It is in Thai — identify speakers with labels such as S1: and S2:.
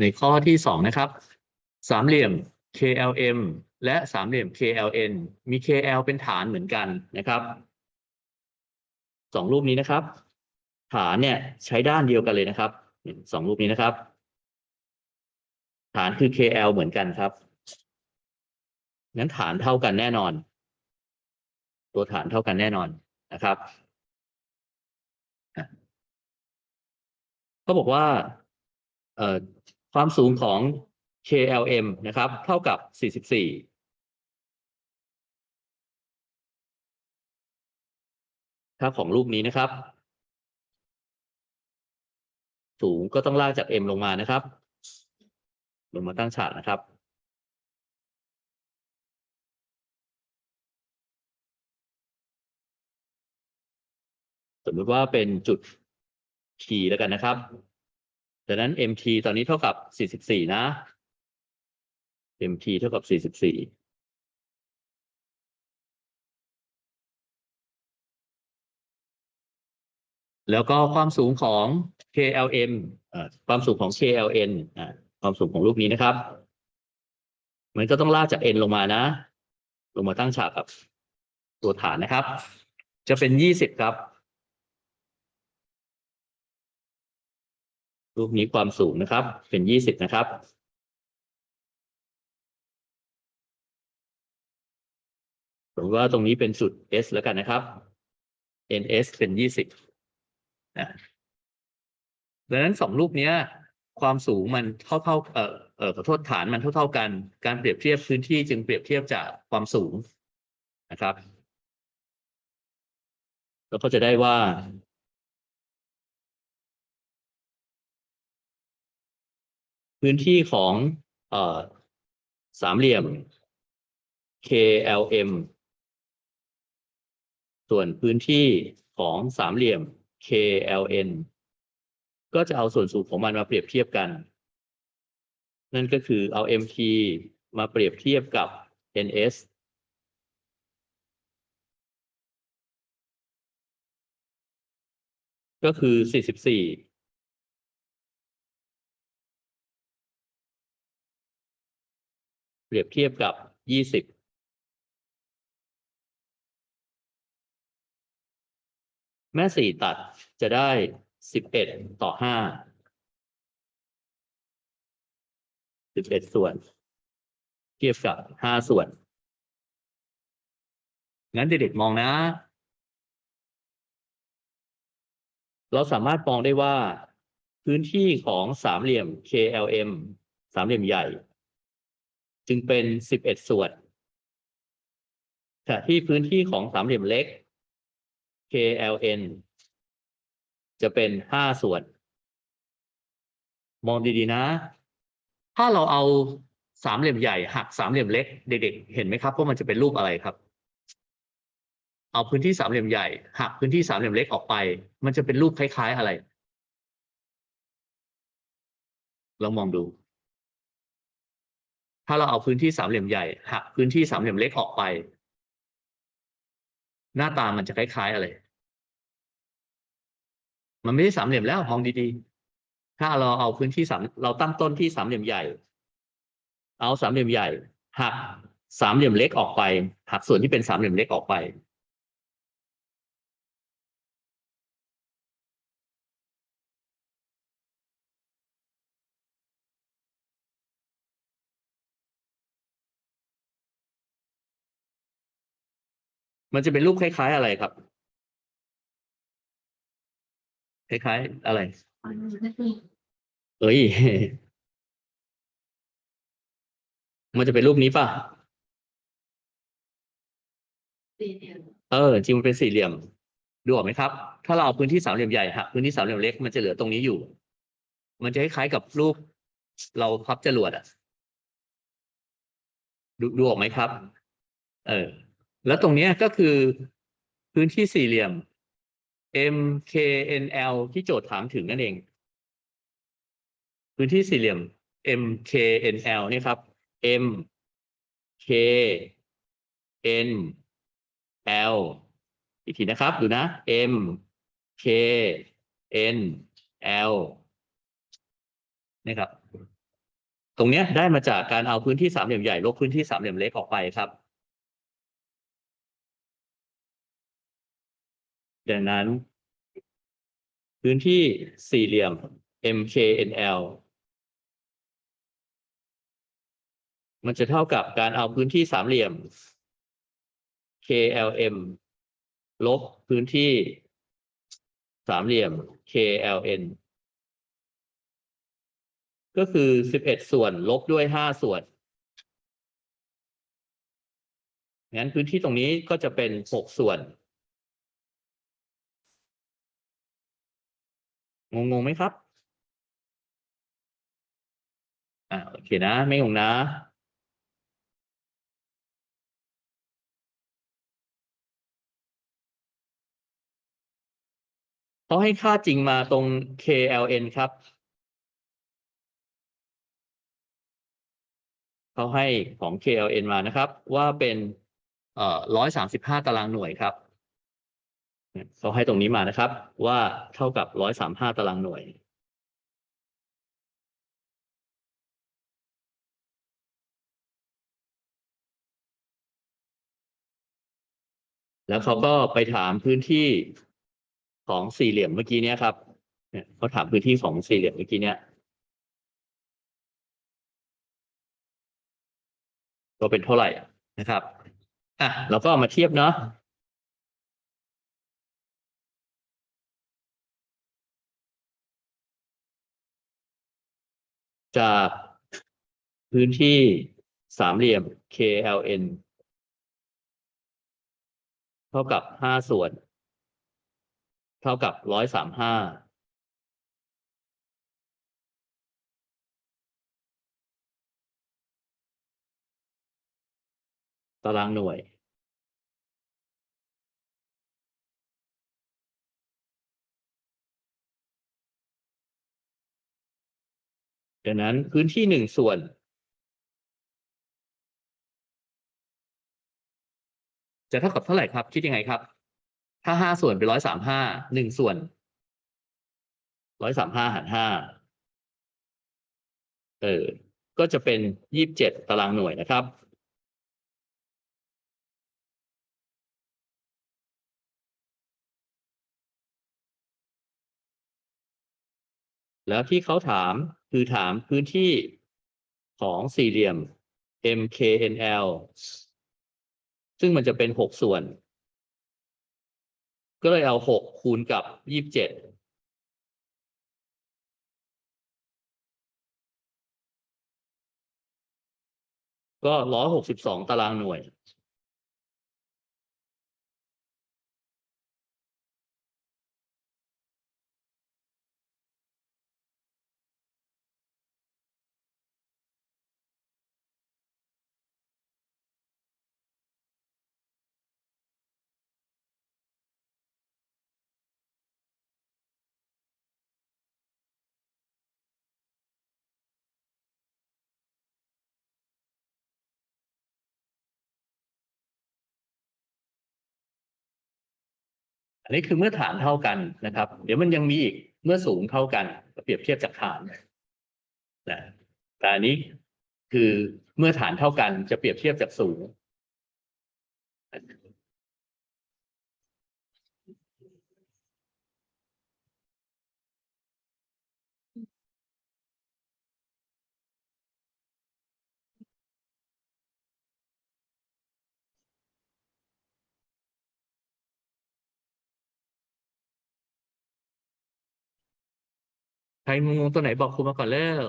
S1: ในข้อที่สองนะครับ สามเหลี่ยม KLM และสามเหลี่ยม KLN มี KL เป็นฐานเหมือนกันนะครับสองรูปนี้นะครับ ฐานเนี่ยใช้ด้านเดียวกันเลยนะครับสองรูปนี้นะครับ ฐานคือ KL เหมือนกันครับงั้นฐานเท่ากันแน่นอน ตัวฐานเท่ากันแน่นอนนะครับเขาบอกว่า ความสูงของ KLM นะครับ เท่ากับ 44ถ้าของรูปนี้นะครับ สูงก็ต้องลากจาก M ลงมานะครับ ลงมาตั้งฉากนะครับ สมมติว่าเป็นจุด T แล้วกันนะครับ ดังนั้น MT ตอนนี้เท่ากับ 44 นะ MT เท่ากับ 44แล้วก็ความสูงของ KLM ความสูงของ KLN ความสูงของรูปนี้นะครับ มันก็ต้องลากจาก N ลงมานะ ลงมาตั้งฉากกับตัวฐานนะครับ จะเป็น20ครับ รูปนี้ความสูงนะครับ เป็น20นะครับผมว่าตรงนี้เป็นจุด S แล้วกันนะครับ NS เป็น20นะดังนั้นสองรูปนี้ความสูงมันเท่าเท่าๆเอ่อเอ่อขอโทษฐานมันเท่าเท่าๆกัน การเปรียบเทียบพื้นที่จึงเปรียบเทียบจากความสูงนะครับ แล้วก็จะได้ว่า พื้นที่ของอสามเหลี่ยม KLM ส่วนพื้นที่ของสามเหลี่ยม KLN ก็จะเอาส่วนสูงของมันมาเปรียบเทียบกัน นั่นก็คือเอา MT มาเปรียบเทียบกับ NS ก็คือ 44 เปรียบเทียบกับ20แม่สี่ตัดจะได้11ต่อ5 11ส่วน เทียบกับ5ส่วน งั้นเด็กๆมองนะ เราสามารถมองได้ว่า พื้นที่ของสามเหลี่ยม KLM สามเหลี่ยมใหญ่ จึงเป็น11ส่วนขณะที่พื้นที่ของสามเหลี่ยมเล็ก KLN จะเป็น5ส่วน มองดีๆนะ ถ้าเราเอาสามเหลี่ยมใหญ่หักสามเหลี่ยมเล็ก เด็กๆ เห็นไหมครับว่ามันจะเป็นรูปอะไรครับ เอาพื้นที่สามเหลี่ยมใหญ่หักพื้นที่สามเหลี่ยมเล็กออกไป มันจะเป็นรูปคล้าย ๆอะไรลองมองดู ถ้าเราเอาพื้นที่สามเหลี่ยมใหญ่หักพื้นที่สามเหลี่ยมเล็กออกไป หน้าตามันจะคล้ายๆอะไร มันไม่ใช่สามเหลี่ยมแล้วมองดีๆ ถ้าเราเอาพื้นที่สามเราตั้งต้นที่สามเหลี่ยมใหญ่ เอาสามเหลี่ยมใหญ่หักสามเหลี่ยมเล็กออกไปหักส่วนที่เป็นสามเหลี่ยมเล็กออกไป มันจะเป็นรูปคล้ายๆอะไรครับ คล้ายๆอะไร เอ้ย มันจะเป็นรูปนี้ป่ะ เออ จริงมันเป็นสี่เหลี่ยม ดูออกไหมครับ ถ้าเราเอาพื้นที่สามเหลี่ยมใหญ่หักพื้นที่สามเหลี่ยมเล็กมันจะเหลือตรงนี้อยู่ มันจะคล้ายๆกับรูป เราพับจรวดอะดูดูออกไหมครับ เออ แล้วตรงนี้ก็คือพื้นที่สี่เหลี่ยม MKNL ที่โจทย์ถามถึงนั่นเอง พื้นที่สี่เหลี่ยม MKNL นี่ครับ M K N L อีกทีนะครับ ดูนะ M K N L นะครับ ตรงนี้ได้มาจากการเอาพื้นที่สามเหลี่ยมใหญ่ลบพื้นที่สามเหลี่ยมเล็กออกไปครับ ดังนั้น พื้นที่สี่เหลี่ยม MKNL มันจะเท่ากับการเอาพื้นที่สามเหลี่ยม KLM ลบพื้นที่สามเหลี่ยม KLN ก็คือสิบเอ็ดส่วนลบด้วยห้าส่วน งั้นพื้นที่ตรงนี้ก็จะเป็นหกส่วน งงงไหมครับ อ่าโอเคนะ ไม่งงนะ เขาให้ค่าจริงมาตรง KLN ครับเขาให้ของ KLN มานะครับ ว่าเป็นเอ่อร้อยสามสิบห้าตารางหน่วยครับ เขาให้ตรงนี้มานะครับ ว่าเท่ากับร้อยสามห้าตารางหน่วย แล้วเขาก็ไปถามพื้นที่ของสี่เหลี่ยมเมื่อกี้เนี้ยครับเนี่ยเขาถามพื้นที่ของสี่เหลี่ยมเมื่อกี้เนี้ยก็เป็นเท่าไหร่นะครับ อะ เราก็เอามาเทียบเนาะ จากพื้นที่สามเหลี่ยม KLN เท่ากับห้าส่วน เท่ากับร้อยสามห้าตารางหน่วย ดังนั้นพื้นที่หนึ่งส่วนจะเท่ากับเท่าไหร่ครับ คิดยังไงครับ ถ้าห้าส่วนเป็นร้อยสามห้าหนึ่งส่วนร้อยสามห้าหารห้าเออ ก็จะเป็นยี่สิบเจ็ดตารางหน่วยนะครับ แล้วที่เขาถาม คือถามพื้นที่ของสี่เหลี่ยม MKNL ซึ่งมันจะเป็นหกส่วน ก็เลยเอาหกคูณกับยี่สิบเจ็ดก็ร้อยหกสิบสองตารางหน่วย อันนี้คือเมื่อฐานเท่ากันนะครับ เดี๋ยวมันยังมีอีกเมื่อสูงเท่ากันเปรียบเทียบจากฐานนะแต่อันนี้คือเมื่อฐานเท่ากันจะเปรียบเทียบจากสูง ใครงงๆตัวไหนบอกครูมาก่อนเล้ว